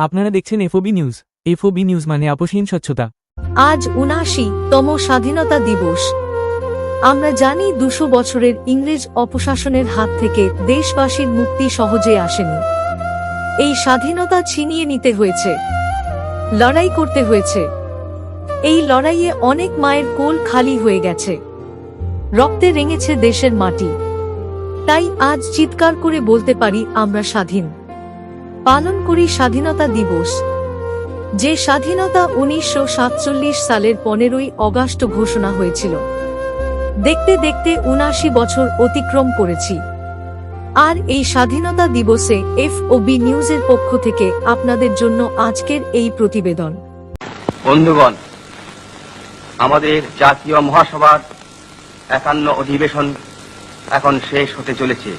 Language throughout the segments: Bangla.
আপনারা দেখছেন এফওবি নিউজ। এফওবি নিউজ মানে আপোষহীন স্বচ্ছতা। আজ উনাশি তম স্বাধীনতা দিবস। আমরা জানি দুশো বছরের ইংরেজ অপশাসনের হাত থেকে দেশবাসীর মুক্তি সহজে আসেনি। এই স্বাধীনতা ছিনিয়ে নিতে হয়েছে। লড়াই করতে হয়েছে। এই লড়াইয়ে অনেক মায়ের কোল খালি হয়ে গেছে। রক্তে রেঙেছে দেশের মাটি। তাই আজ চিৎকার করে বলতে পারি আমরা স্বাধীন। পালন করি স্বাধীনতা দিবস। যে স্বাধীনতা উনিশশো সাতচল্লিশ সালের পনেরোই অগাস্ট ঘোষণা হয়েছিল। দেখতে দেখতে উনাশি বছর অতিক্রম করেছি। আর এই স্বাধীনতা দিবসে এফ ও বি নিউজের পক্ষ থেকে আপনাদের জন্য আজকের এই প্রতিবেদন। বন্ধুগণ, আমাদের জাতীয় মহাসভার একান্ন অধিবেশন এখন শেষ হতে চলেছে।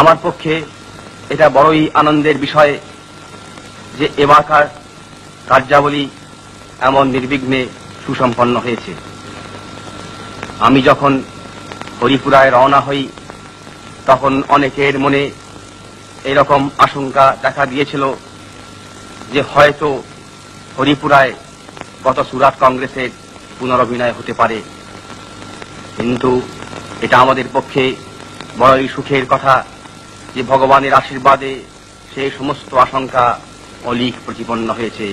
আমার পক্ষে এটা বড়ই আনন্দের বিষয় যে এবারকার কার্যাবলী এমন নির্বিঘ্নে সুসম্পন্ন হয়েছে। আমি যখন হরিপুরায় রওনা হই, তখন অনেকের মনে এরকম আশঙ্কা দেখা দিয়েছিল যে হয়তো হরিপুরায় গত সুরাট কংগ্রেসের পুনরভিনয় হতে পারে। কিন্তু এটা আমাদের পক্ষে বড়ই সুখের কথা। যে ভগবানের আশীর্বাদে সেই সমস্ত আশঙ্কা অলিক প্রতিপন্ন হয়েছে।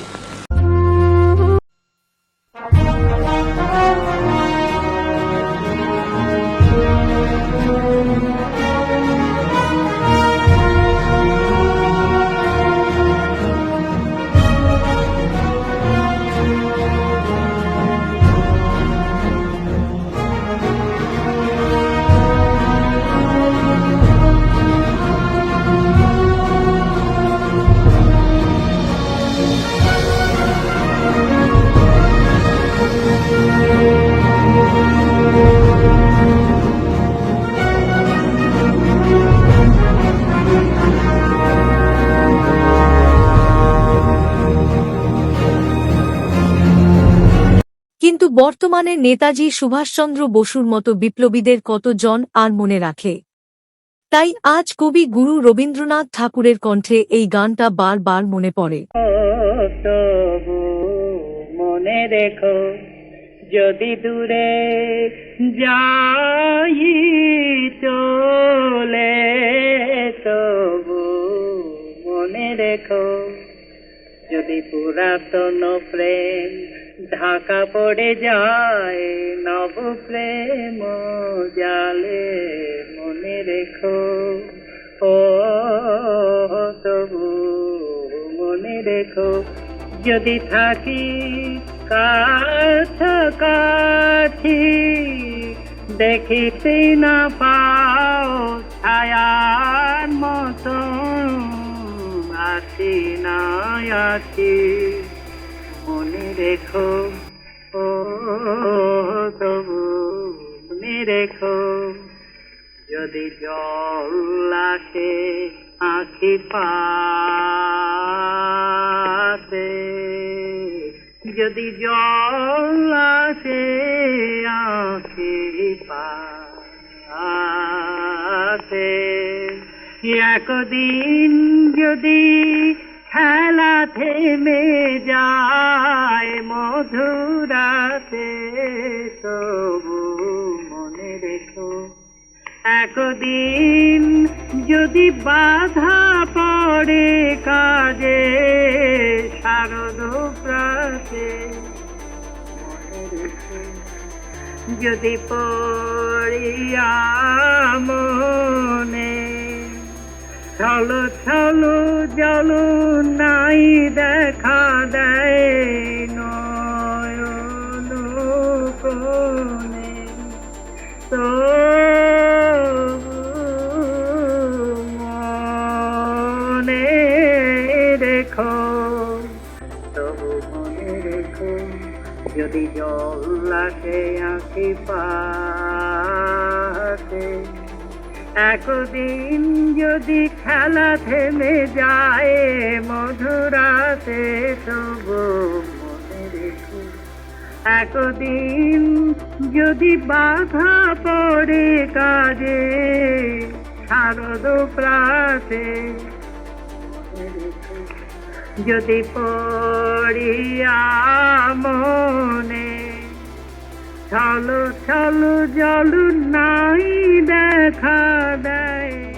বর্তমানে নেতাজি সুভাষচন্দ্র বসুর মতো বিপ্লবীদের কতজন আর মনে রাখে? তাই আজ কবি গুরু রবীন্দ্রনাথ ঠাকুরের কণ্ঠে এই গানটা বারবার মনে পড়ে। মনে রেখো, যদি দূরে যাই চলে, তবু মনে রেখো, যদি পুরাতন প্রেম ঢাকা পড়ে যায় নব প্রেম জালে মনে রেখো। ও তবু মনে রেখো, যদি থাকি কাছাকাছি, দেখিতে না পাও ছায়ার মতো আসি না আসি। মনে রেখো, ও তবু মনে রেখো, যদি জল আসে আঁখি পাতে, যদি জল আসে আঁখি পাতে, একদিন যদি মধুরাতে তবু মনে রেখো, একদিন যদি বাধা পড়ে কাজে, শারদ প্রাতে যদি পড়িয়া মনে, ছলো ছল জল নাই যদি জল আসে আঁকি পাতে একদিন যদি খেলা থেমে যায় মধুরাতে, তবু একদিন যদি বাধা পড়ে কাজে, শারদ প্রাতে যদি পড়িয়া মনে ছল ছল জল নাই দেখা দেয়।